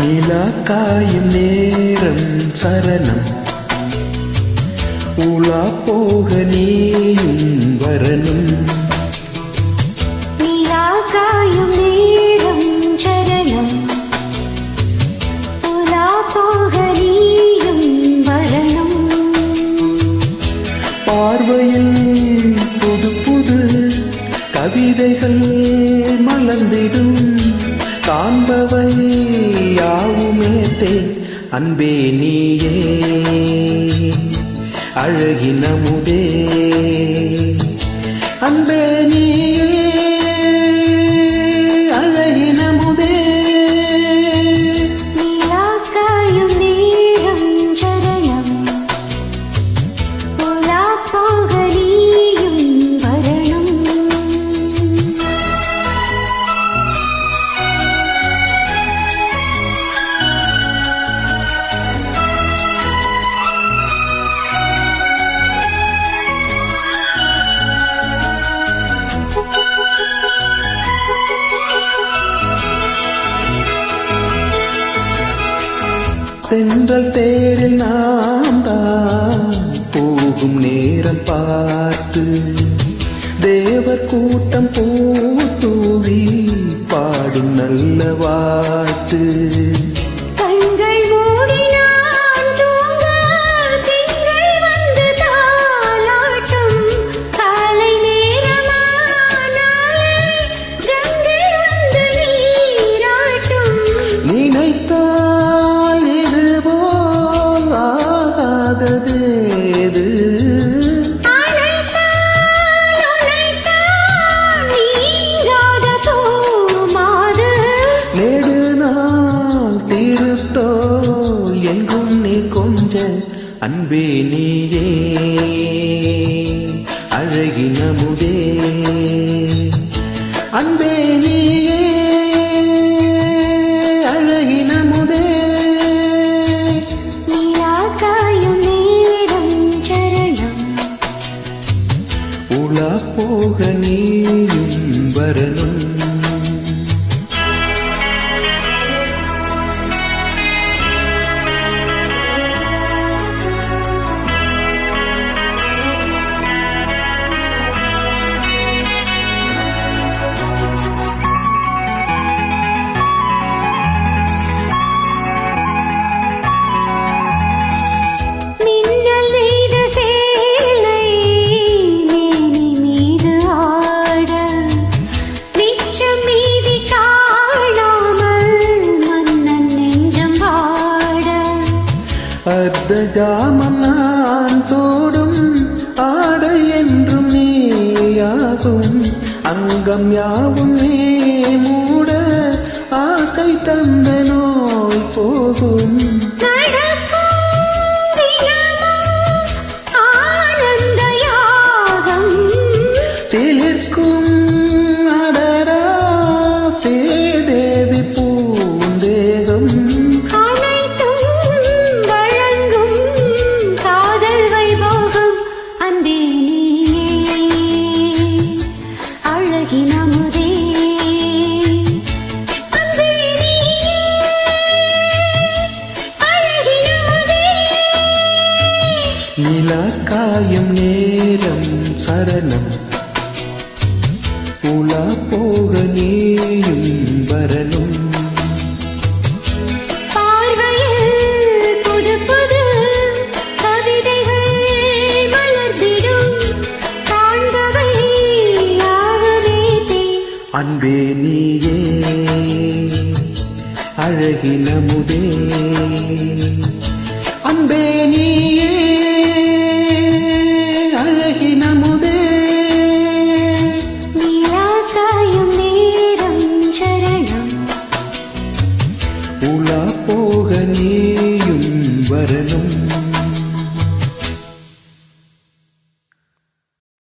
நிலா காயும் நேரம் சரணம். உலா போக நீயும் வரணும். நிலா காயும் நேரம் சரணம். உலா போக நீயும் வரணும். பார்வையில் புது புது கவிதைகள் மலர்ந்திடும். யாவுமே அன்பே நீயே அழகினமுதே அன்பே நீயே தென்றல் தேரில் நாம் தான் போகும் நேரம் பார்த்து தேவர் கூட்டம் பூத்தூவி பாடும் நல்ல வாழ்த்து அன்பே நீயே அழகினமுதே அன்பே நீயே அழகினமுதே போக நீயும் வரணும். ஜாமம் நான் சோடும் ஆடை என்றும் நீயாகும். அங்கம் யாவும் நீ மூட ஆசை தந்த நோய் போகும். சிலிர்க்கும் காயும் நேரம் சரணம். உலா போக நீயும் வரணும். அன்பே நீயே அழகினமுதே அன்பே நீயே ഉള പോക നീയും